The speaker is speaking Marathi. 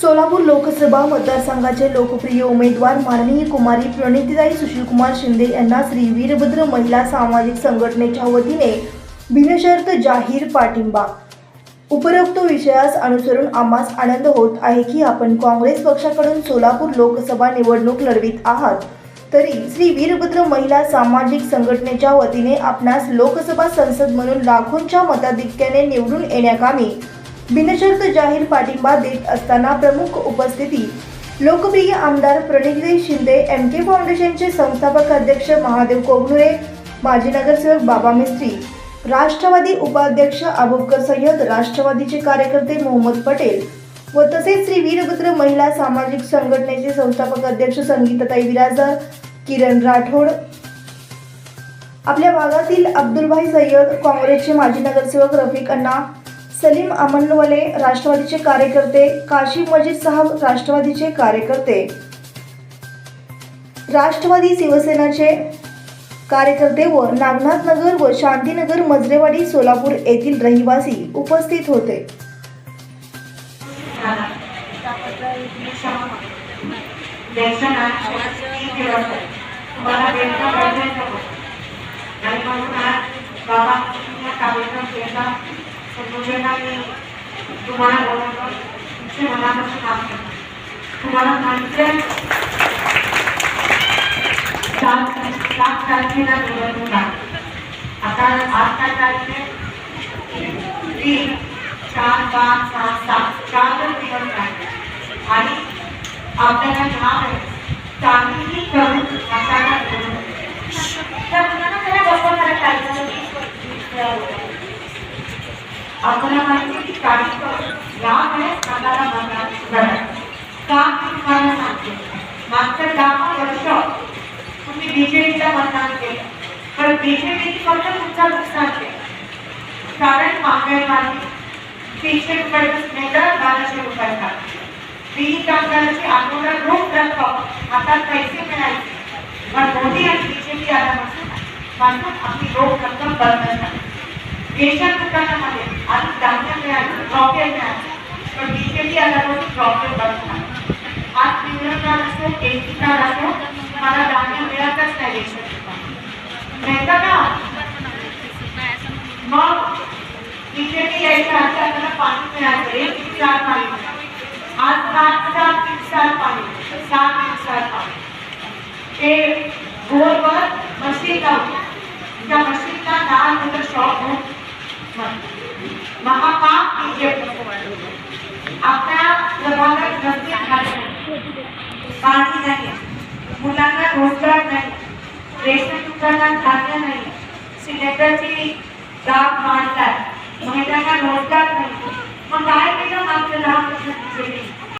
सोलापूर लोकसभा मतदारसंघाचे लोकप्रिय उमेदवार माननीय कुमारी प्रणितीताई सुशीलकुमार शिंदे यांना श्री वीरभद्र महिला सामाजिक संघटनेच्या वतीने बिनशर्त जाहीर पाठिंबा. उपरोक्त विषयास अनुसरून आम्हास आनंद होत आहे की आपण काँग्रेस पक्षाकडून सोलापूर लोकसभा निवडणूक लढवित आहात. तरी श्री वीरभद्र महिला सामाजिक संघटनेच्या वतीने आपणास लोकसभा संसद म्हणून लाखोंच्या मताधिक्याने निवडून येण्याकामी बिनशर्त जाहीर पाठिंबा देत असताना प्रमुख उपस्थिती लोकप्रिय आमदार प्रणितीताई शिंदे एम के फाउंडेशनचे संस्थापक अध्यक्ष महादेव कोगनुरे माजी नगरसेवक बाबा मिस्त्री राष्ट्रवादी उपाध्यक्ष अबुबकर सय्यद राष्ट्रवादीचे कार्यकर्ते मोहम्मद पटेल व तसेच श्री वीरभद्र महिला सामाजिक संघटनेचे संस्थापक अध्यक्ष संगीतताई विराजदार किरण राठोड. आपल्या भागातील अब्दुलभाई सय्यद काँग्रेसचे माजी नगरसेवक रफिक अण्णा सलीम अमनवले राष्ट्रवादीचे कार्यकर्ते काशी मजीद साहब राष्ट्रवादीचे कार्यकर्ते. राष्ट्रवादी शिवसेनाचे कार्यकर्ते व नागनाथ नगर व शांतीनगर मजरेवाडी सोलापूर येथील रहिवासी उपस्थित होते. ज्यांचं नाव तुम्हाला भेटणं गरजेचं होतं. आणि म्हणून आज बाबा कार्यक्रम केला. संयोजना मी तुम्हाला बोलवलं तुमचे मनापासून आभार. तुम्हाला माहिती सात तारखेला निवडणूक आहे आता आठ काय तीन चार पाच सहा सात. चार दिवस आहे आणि आपल्याला ह्या आपल्याला माहिती आहे की काही का तुम्हाला सांगते. दहा वर्ष तुम्ही बीजेपीला मतदान केलं. फक्त तुमचा नुकसान केलं. कारण महागाई वाढली तीनशे रुपयाचं सिलेंडर बाराशे रुपयाचा बिल कामगाराची आंदोलन रोख रक्कम. हातात पैसे मिळायचे. पण मोदी आणि बीजेपी आल्यापासून पासून आपली रोख रक्कम बंद झाली. रेशन दुकानामध्ये आधी धान्य मिळालं ड्रॉपे मिळालं पण बीजेपी आल्यापासून ड्रॉपे बंद झाले आज पिवळं कार्ड असो एसी कार्ड असो मला धान्य मिळतच नाही रेशन दुकानात. मिळतं का? मग बीजेपी यायच्या आधी आपल्याला पाणी मिळायचं. एक दिवसाळ पाणी मिळालं. आज सात सात दिवसाळ पाणी सात दिवसाळ पाणी. ते बोरवर मशीन लावली त्या मशीनला दहा लिटर शॉप होऊन महापाप बीजेपी म्हणजे आपल्या प्रभागात रस्ते झाले नाही. पाणी नाही. मुलांना रोजगार नाही. रेशन दुकानात धान्य नाही. सिलेंडरची दाब मांडतात